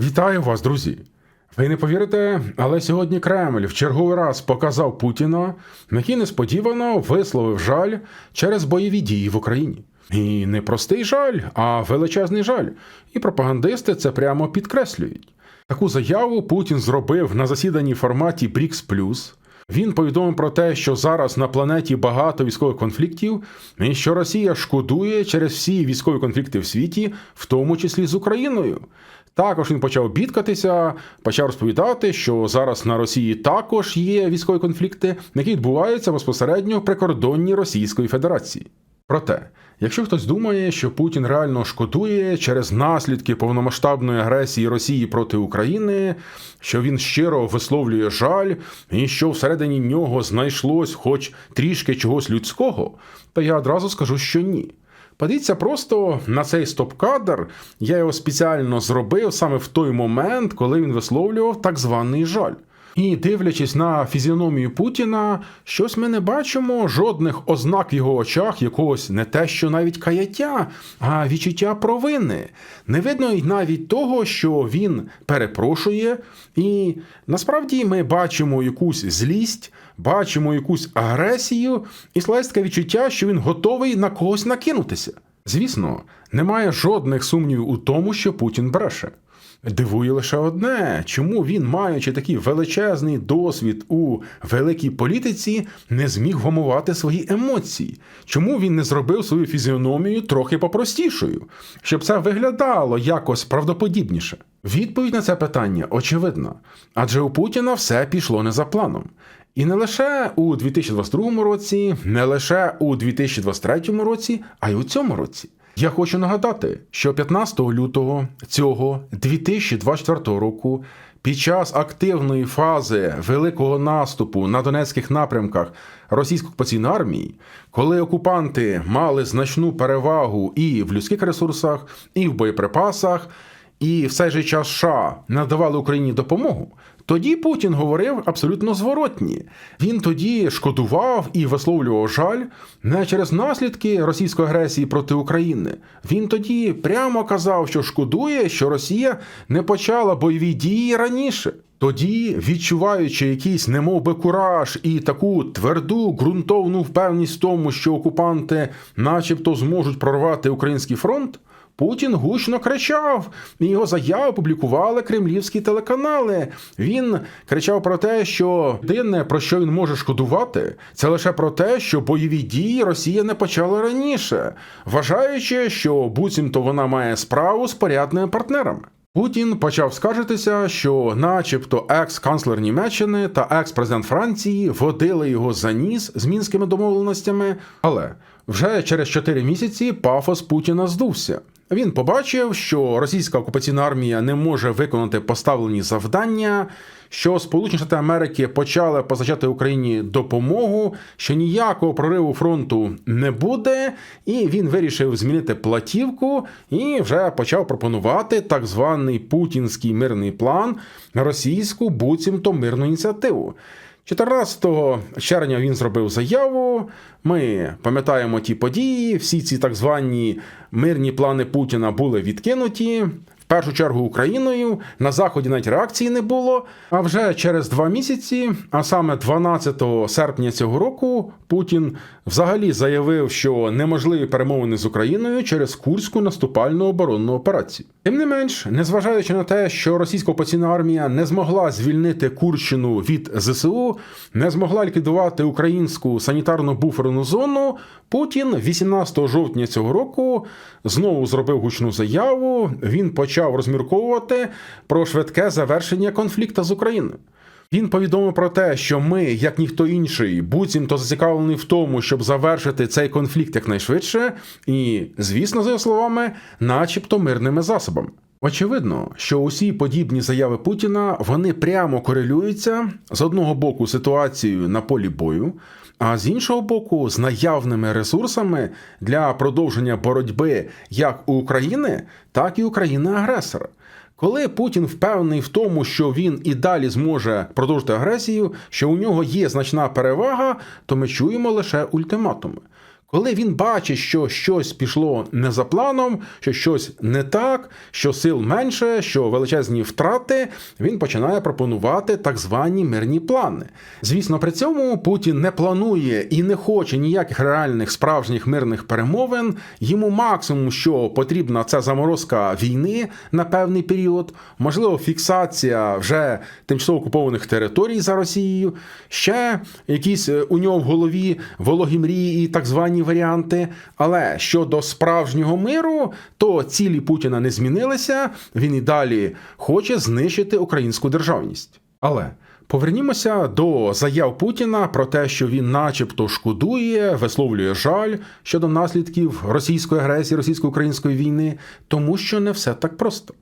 Вітаю вас, друзі! Ви не повірите, але сьогодні Кремль в черговий раз показав Путіна, який несподівано висловив жаль через бойові дії в Україні. І не простий жаль, а величезний жаль. І пропагандисти це прямо підкреслюють. Таку заяву Путін зробив на засіданні форматі БРІКС Плюс. Він повідомив про те, що зараз на планеті багато військових конфліктів, і що Росія шкодує через всі військові конфлікти в світі, в тому числі з Україною. Також він почав бідкатися, почав розповідати, що зараз на Росії також є військові конфлікти, які відбуваються безпосередньо в прикордонні Російської Федерації. Проте, якщо хтось думає, що Путін реально шкодує через наслідки повномасштабної агресії Росії проти України, що він щиро висловлює жаль, і що всередині нього знайшлось хоч трішки чогось людського, то я одразу скажу, що ні. Подивіться просто на цей стоп-кадр. Я його спеціально зробив саме в той момент, коли він висловлював так званий жаль. І дивлячись на фізіономію Путіна, щось ми не бачимо жодних ознак в його очах якогось не те, що навіть каяття, а відчуття провини. Не видно й навіть того, що він перепрошує, і насправді ми бачимо якусь злість, бачимо якусь агресію, і таке відчуття, що він готовий на когось накинутися. Звісно, немає жодних сумнівів у тому, що Путін бреше. Дивує лише одне, чому він, маючи такий величезний досвід у великій політиці, не зміг вгамувати свої емоції? Чому він не зробив свою фізіономію трохи попростішою, щоб це виглядало якось правдоподібніше? Відповідь на це питання очевидна, адже у Путіна все пішло не за планом. І не лише у 2022 році, не лише у 2023 році, а й у цьому році. Я хочу нагадати, що 15 лютого цього 2024 року, під час активної фази великого наступу на донецьких напрямках російської окупаційної армії, коли окупанти мали значну перевагу і в людських ресурсах, і в боєприпасах, і в же час США надавали Україні допомогу. Тоді Путін говорив абсолютно зворотні. Він тоді шкодував і висловлював жаль не через наслідки російської агресії проти України. Він тоді прямо казав, що шкодує, що Росія не почала бойові дії раніше. Тоді, відчуваючи якийсь немов би кураж і таку тверду ґрунтовну впевненість в тому, що окупанти, начебто, зможуть прорвати український фронт. Путін гучно кричав, і його заяви публікували кремлівські телеканали. Він кричав про те, що єдине, про що він може шкодувати, це лише про те, що бойові дії Росія не почала раніше, вважаючи, що буцімто вона має справу з порядними партнерами. Путін почав скаржитися, що, начебто, екс-канцлер Німеччини та екс-президент Франції водили його за ніс з мінськими домовленостями, але вже через 4 місяці пафос Путіна здувся. Він побачив, що російська окупаційна армія не може виконати поставлені завдання, що Сполучені Штати Америки почали позначати Україні допомогу, що ніякого прориву фронту не буде, і він вирішив змінити платівку і вже почав пропонувати так званий путінський мирний план російську буцімто мирну ініціативу. 14 червня він зробив заяву. Ми пам'ятаємо ті події, всі ці так звані мирні плани Путіна були відкинуті. Першу чергу Україною на заході навіть реакції не було. А вже через два місяці, а саме 12 серпня цього року, Путін взагалі заявив, що неможливі перемовини з Україною через курську наступальну оборонну операцію. Тим не менш, незважаючи на те, що російська окупаційна армія не змогла звільнити Курщину від ЗСУ, не змогла ліквідувати українську санітарну буферну зону, Путін 18 жовтня цього року знову зробив гучну заяву. Він почав розмірковувати про швидке завершення конфлікту з Україною. Він повідомив про те, що ми, як ніхто інший, буцімто зацікавлені в тому, щоб завершити цей конфлікт якнайшвидше, і, звісно, за його словами, начебто мирними засобами. Очевидно, що усі подібні заяви Путіна вони прямо корелюються з одного боку ситуацією на полі бою, а з іншого боку, з наявними ресурсами для продовження боротьби як у України, так і України-агресора. Коли Путін впевнений в тому, що він і далі зможе продовжити агресію, що у нього є значна перевага, то ми чуємо лише ультиматуми. Коли він бачить, що щось пішло не за планом, що щось не так, що сил менше, що величезні втрати, він починає пропонувати так звані мирні плани. Звісно, при цьому Путін не планує і не хоче ніяких реальних справжніх мирних перемовин. Йому максимум, що потрібна, це заморозка війни на певний період, можливо, фіксація вже тимчасово окупованих територій за Росією, ще якісь е, у нього в голові вологі мрії і так звані варіанти. Але щодо справжнього миру, то цілі Путіна не змінилися. Він і далі хоче знищити українську державність. Але повернімося до заяв Путіна про те, що він, начебто, шкодує, висловлює жаль щодо наслідків російської агресії, російсько-української війни, тому що не все так просто.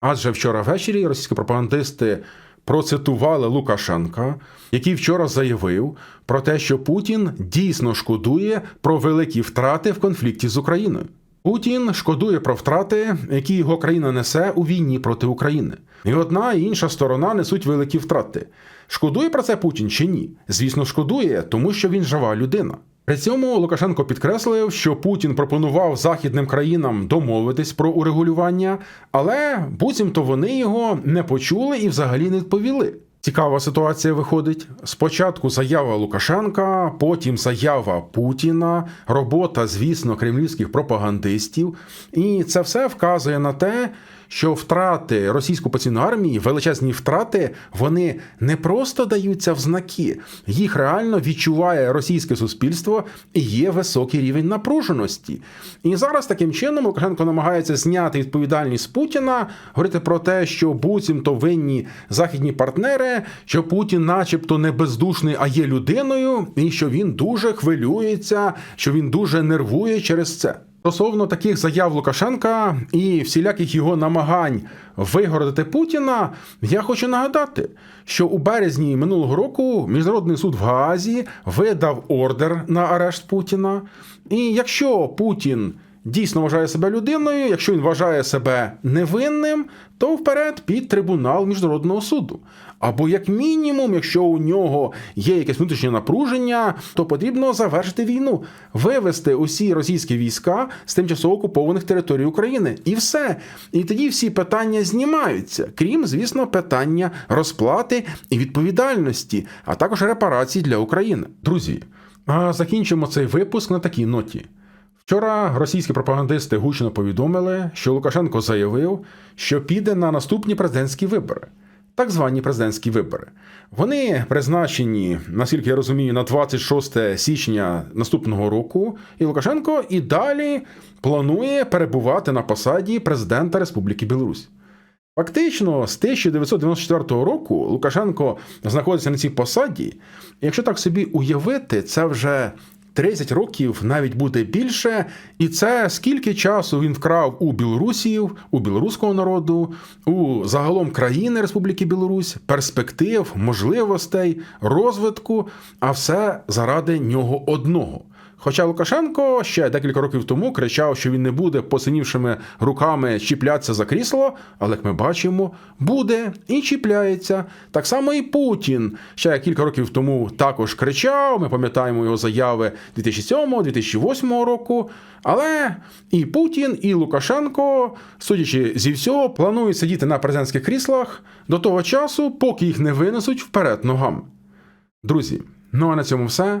Адже вчора ввечері російські пропагандисти процитували Лукашенка, який вчора заявив про те, що Путін дійсно шкодує про великі втрати в конфлікті з Україною. Путін шкодує про втрати, які його країна несе у війні проти України. І одна і інша сторона несуть великі втрати. Шкодує про це Путін чи ні? Звісно, шкодує, тому що він жива людина. При цьому Лукашенко підкреслив, що Путін пропонував західним країнам домовитись про урегулювання, але буцімто вони його не почули і взагалі не відповіли. Цікава ситуація виходить. Спочатку заява Лукашенка, потім заява Путіна, робота, звісно, кремлівських пропагандистів. І це все вказує на те, що втрати російсько-окупаційної армії, величезні втрати, вони не просто даються в знаки, їх реально відчуває російське суспільство і є високий рівень напруженості. І зараз таким чином Лукашенко намагається зняти відповідальність Путіна, говорити про те, що буцімто винні західні партнери, що Путін, начебто, не бездушний, а є людиною, і що він дуже хвилюється, що він дуже нервує через це. Стосовно таких заяв Лукашенка і всіляких його намагань вигородити Путіна, я хочу нагадати, що у березні минулого року Міжнародний суд в Гаазі видав ордер на арешт Путіна. І якщо Путін дійсно вважає себе людиною, якщо він вважає себе невинним, то вперед під трибунал міжнародного суду. Або, як мінімум, якщо у нього є якесь внутрішнє напруження, то потрібно завершити війну, вивести усі російські війська з тимчасово окупованих територій України. І все. І тоді всі питання знімаються, крім, звісно, питання розплати і відповідальності, а також репарацій для України. Друзі, а закінчимо цей випуск на такій ноті. Вчора російські пропагандисти гучно повідомили, що Лукашенко заявив, що піде на наступні президентські вибори. Так звані президентські вибори. Вони призначені, наскільки я розумію, на 26 січня наступного року, і Лукашенко і далі планує перебувати на посаді президента Республіки Білорусь. Фактично, з 1994 року Лукашенко знаходиться на цій посаді. Якщо так собі уявити, це вже 30 років навіть буде більше, і це скільки часу він вкрав у білорусів, у білоруського народу, у загалом країни Республіки Білорусь, перспектив, можливостей, розвитку, а все заради нього одного. Хоча Лукашенко ще декілька років тому кричав, що він не буде посинівшими руками чіплятися за крісло, але як ми бачимо, буде і чіпляється. Так само і Путін ще кілька років тому також кричав. Ми пам'ятаємо його заяви 2007-2008 року. Але і Путін, і Лукашенко, судячи зі всього, планують сидіти на президентських кріслах до того часу, поки їх не винесуть вперед ногами. Друзі, ну а на цьому все.